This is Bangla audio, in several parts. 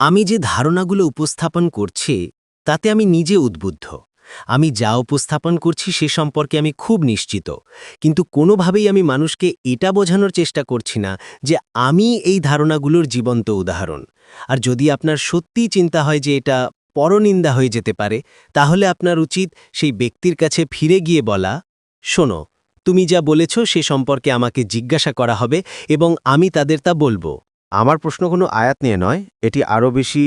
আমি যে ধারণাগুলো উপস্থাপন করছি, তাতে আমি নিজে উদ্বুদ্ধ। আমি যা উপস্থাপন করছি সে সম্পর্কে আমি খুব নিশ্চিত। কিন্তু কোনোভাবেই আমি মানুষকে এটা বোঝানোর চেষ্টা করছি না যে আমি এই ধারণাগুলোর জীবন্ত উদাহরণ। আর যদি আপনার সত্যিই চিন্তা হয় যে এটা পরনিন্দা হয়ে যেতে পারে, তাহলে আপনার উচিত সেই ব্যক্তির কাছে ফিরে গিয়ে বলা, শোনো, তুমি যা বলেছ সে সম্পর্কে আমাকে জিজ্ঞাসা করা হবে এবং আমি তাদের তা বলব। আমার প্রশ্ন কোনো আয়াত নিয়ে নয় এটি আরও বেশি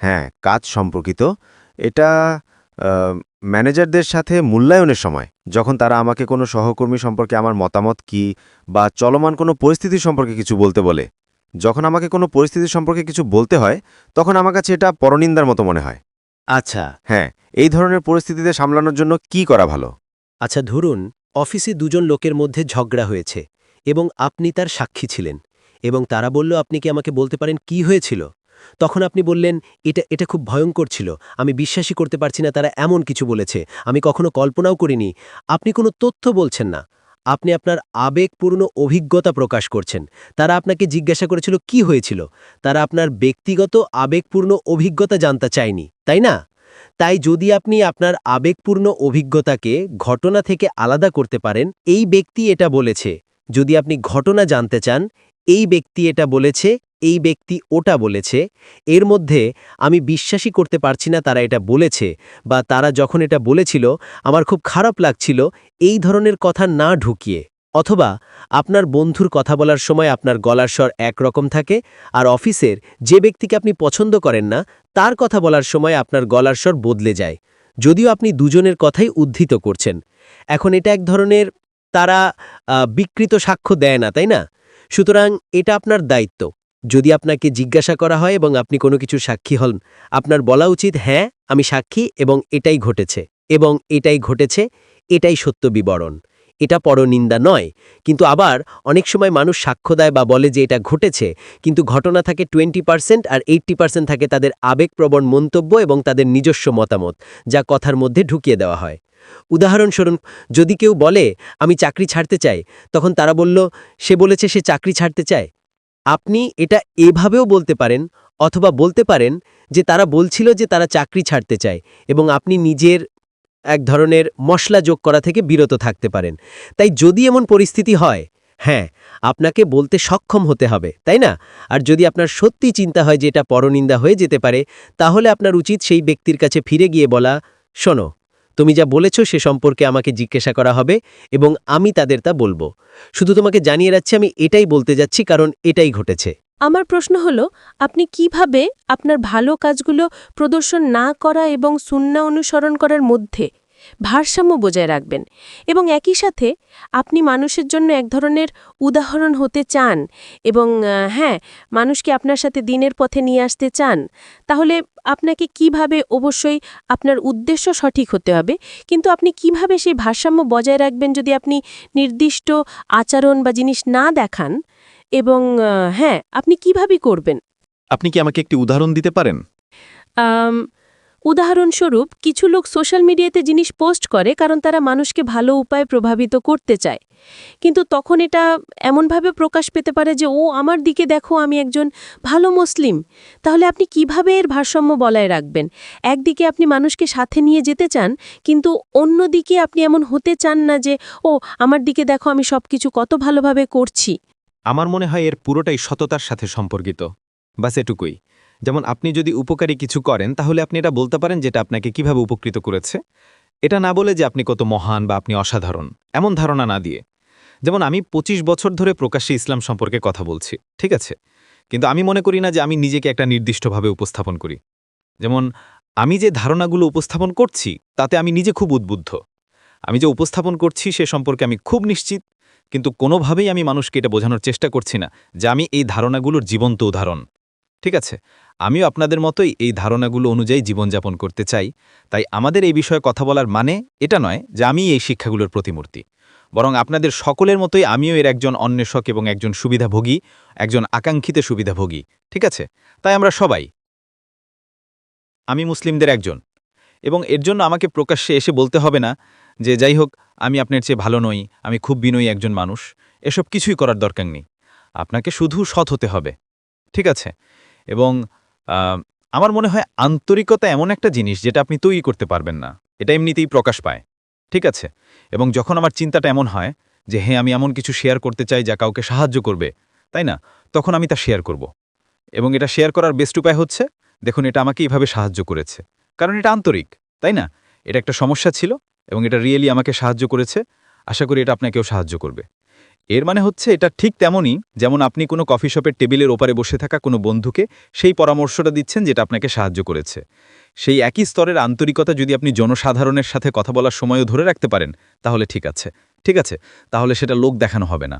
হ্যাঁ কাজ সম্পর্কিত। এটা ম্যানেজারদের সাথে মূল্যায়নের সময় যখন তারা আমাকে কোনো সহকর্মী সম্পর্কে আমার মতামত কি বা চলমান কোনো পরিস্থিতি সম্পর্কে কিছু বলতে বলে। যখন আমাকে কোনো পরিস্থিতি সম্পর্কে কিছু বলতে হয় তখন আমার কাছে এটা পরনিন্দার মতো মনে হয়। আচ্ছা। হ্যাঁ এই ধরনের পরিস্থিতিতে সামলানোর জন্য কি করা ভালো? আচ্ছা ধরুন অফিসে দুজন লোকের মধ্যে ঝগড়া হয়েছে এবং আপনি তার সাক্ষী ছিলেন। এবং তারা বলল, আপনি কি আমাকে বলতে পারেন কি হয়েছিল? তখন আপনি বললেন, এটা এটা খুব ভয়ঙ্কর ছিল। আমি বিশ্বাসই করতে পারছি না তারা এমন কিছু বলেছে। আমি কখনো কল্পনাও করিনি। আপনি কোনো তথ্য বলছেন না। আপনি আপনার আবেগপূর্ণ অভিজ্ঞতা প্রকাশ করছেন। তারা আপনাকে জিজ্ঞাসা করেছিল, কি হয়েছিল? তারা আপনার ব্যক্তিগত আবেগপূর্ণ অভিজ্ঞতা জানতে চায়নি, তাই না? তাই যদি আপনি আপনার আবেগপূর্ণ অভিজ্ঞতাকে ঘটনা থেকে আলাদা করতে পারেন, এই ব্যক্তি এটা বলেছে। যদি আপনি ঘটনা জানতে চান এই ব্যক্তি এটা বলেছে, এই ব্যক্তি ওটা বলেছে, এর মধ্যে আমি বিশ্বাসই করতে পারছি না তারা এটা বলেছে, বা তারা যখন এটা বলেছিল, আমার খুব খারাপ লাগছিল, এই ধরনের কথা না ঢুকিয়ে। অথবা আপনার বন্ধুর কথা বলার সময় আপনার গলার স্বর একরকম থাকে, আর অফিসের যে ব্যক্তিকে আপনি পছন্দ করেন না, তার কথা বলার সময় আপনার গলার স্বর বদলে যায়। যদিও আপনি দুজনের কথাই উদ্ধৃত করছেন। এখন এটা এক ধরনের তারা বিকৃত সাক্ষ্য দেয় না, তাই না? সুতরাং এটা আপনার দায়িত্ব। যদি আপনাকে জিজ্ঞাসা করা হয় এবং আপনি কোনো কিছু সাক্ষী হন, আপনার বলা উচিত হ্যাঁ আমি সাক্ষী এবং এটাই ঘটেছে এবং এটাই ঘটেছে, এটাই সত্য বিবরণ। এটা পরনিন্দা নয়। কিন্তু আবার অনেক সময় মানুষ সাক্ষ্য দেয় বা বলে যে এটা ঘটেছে, কিন্তু ঘটনা থাকে টোয়েন্টি পার্সেন্ট আর এইট্টি পার্সেন্ট থাকে তাদের আবেগপ্রবণ মন্তব্য এবং তাদের নিজস্ব মতামত, যা কথার মধ্যে ঢুকিয়ে দেওয়া হয়। উদাহরণস্বরূপ, যদি কেউ বলে, আমি চাকরি ছাড়তে চাই, তখন তারা বলল, সে বলেছে সে চাকরি ছাড়তে চায়। আপনি এটা এভাবেও বলতে পারেন অথবা বলতে পারেন যে তারা বলছিল যে তারা চাকরি ছাড়তে চায় এবং আপনি নিজের এক ধরনের মশলা যোগ করা থেকে বিরত থাকতে পারেন। তাই যদি এমন পরিস্থিতি হয় হ্যাঁ আপনাকে বলতে সক্ষম হতে হবে, তাই না? আর যদি আপনার সত্যি চিন্তা হয় যে এটা পরনিন্দা হয়ে যেতে পারে, তাহলে আপনার উচিত সেই ব্যক্তির কাছে ফিরে গিয়ে বলা, শোনো তুমি যা বলেছ সে সম্পর্কে আমাকে জিজ্ঞাসা করা হবে এবং আমি তাদের তা বলব। শুধু তোমাকে জানিয়ে রাখছি, আমি এটাই বলতে যাচ্ছি, কারণ এটাই ঘটেছে। আমার প্রশ্ন হলো, আপনি কীভাবে আপনার ভালো কাজগুলো প্রদর্শন না করা এবং সুন্না অনুসরণ করার মধ্যে ভারসাম্য বজায় রাখবেন। এবং একই সাথে আপনি মানুষের জন্য এক ধরনের উদাহরণ হতে চান এবং হ্যাঁ মানুষকে আপনার সাথে দিনের পথে নিয়ে আসতে চান? তাহলে আপনাকে কীভাবে অবশ্যই আপনার উদ্দেশ্য সঠিক হতে হবে? কিন্তু আপনি কীভাবে সেই ভারসাম্য বজায় রাখবেন যদি আপনি নির্দিষ্ট আচরণ বা জিনিস না দেখান? এবং হ্যাঁ আপনি কীভাবে করবেন? আপনি কি আমাকে একটি উদাহরণ দিতে পারেন? উদাহরণস্বরূপ, কিছু লোক সোশ্যাল মিডিয়াতে জিনিস পোস্ট করে কারণ তারা মানুষকে ভালো উপায়ে প্রভাবিত করতে চায়। কিন্তু তখন এটা এমনভাবে প্রকাশ পেতে পারে যে, ও, আমার দিকে দেখো, আমি একজন ভালো মুসলিম। তাহলে আপনি কীভাবে এর ভারসাম্য বলায় রাখবেন? একদিকে আপনি মানুষকে সাথে নিয়ে যেতে চান, কিন্তু অন্যদিকে আপনি এমন হতে চান না যে, ও, আমার দিকে দেখো, আমি সবকিছু কত ভালোভাবে করছি। আমার মনে হয় এর পুরোটাই সততার সাথে সম্পর্কিত। বাস এটুকুই। যেমন আপনি যদি উপকারী কিছু করেন, তাহলে আপনি এটা বলতে পারেন যেটা আপনাকে কীভাবে উপকৃত করেছে। এটা না বলে যে আপনি কত মহান বা আপনি অসাধারণ, এমন ধারণা না দিয়ে। যেমন আমি ২৫ বছর ধরে প্রকাশ্যে ইসলাম সম্পর্কে কথা বলছি, ঠিক আছে? কিন্তু আমি মনে করি না যে আমি নিজেকে একটা নির্দিষ্টভাবে উপস্থাপন করি। যেমন, আমি যে ধারণাগুলো উপস্থাপন করছি, তাতে আমি নিজে খুব উদ্বুদ্ধ। আমি যে উপস্থাপন করছি, সে সম্পর্কে আমি খুব নিশ্চিত, কিন্তু কোনোভাবেই আমি মানুষকে এটা বোঝানোর চেষ্টা করছি না যে আমি এই ধারণাগুলোর জীবন্ত উদাহরণ। ঠিক আছে, আমিও আপনাদের মতোই এই ধারণাগুলো অনুযায়ী জীবনযাপন করতে চাই। তাই আমাদের এই বিষয়ে কথা বলার মানে এটা নয় যে আমি এই শিক্ষাগুলোর প্রতিমূর্তি। বরং আপনাদের সকলের মতোই আমিও এর একজন অন্বেষক এবং একজন সুবিধাভোগী, একজন আকাঙ্ক্ষিত সুবিধাভোগী, ঠিক আছে? তাই আমরা সবাই। আমি মুসলিমদের একজন। এবং এর জন্য আমাকে প্রকাশ্যে এসে বলতে হবে না যে, যাই হোক, আমি আপনার চেয়ে ভালো নই, আমি খুব বিনয়ী একজন মানুষ, এসব কিছুই করার দরকার নেই। আপনাকে শুধু সৎ হতে হবে। ঠিক আছে? এবং আমার মনে হয় আন্তরিকতা এমন একটা জিনিস যেটা আপনি তৈরি করতে পারবেন না। এটা এমনিতেই প্রকাশ পায়। ঠিক আছে? এবং যখন আমার চিন্তাটা এমন হয় যে হ্যাঁ আমি এমন কিছু শেয়ার করতে চাই যা কাউকে সাহায্য করবে তাই না? তখন আমি তা শেয়ার করব। এবং এটা শেয়ার করার বেস্ট উপায় হচ্ছে, দেখুন, এটা আমাকে এইভাবে সাহায্য করেছে। কারণ এটা আন্তরিক, তাই না? এটা একটা সমস্যা ছিল এবং এটা রিয়েলি আমাকে সাহায্য করেছে। আশা করি এটা আপনাকেও সাহায্য করবে। এর মানে হচ্ছে এটা ঠিক তেমনই যেমন আপনি কোনো কফি শপের টেবিলের ওপারে বসে থাকা কোনো বন্ধুকে সেই পরামর্শটা দিচ্ছেন যেটা আপনাকে সাহায্য করেছে। সেই একই স্তরের আন্তরিকতা যদি আপনি জনসাধারণের সাথে কথা বলার সময়ও ধরে রাখতে পারেন, তাহলে ঠিক আছে। ঠিক আছে? তাহলে সেটা লোক দেখানো হবে না।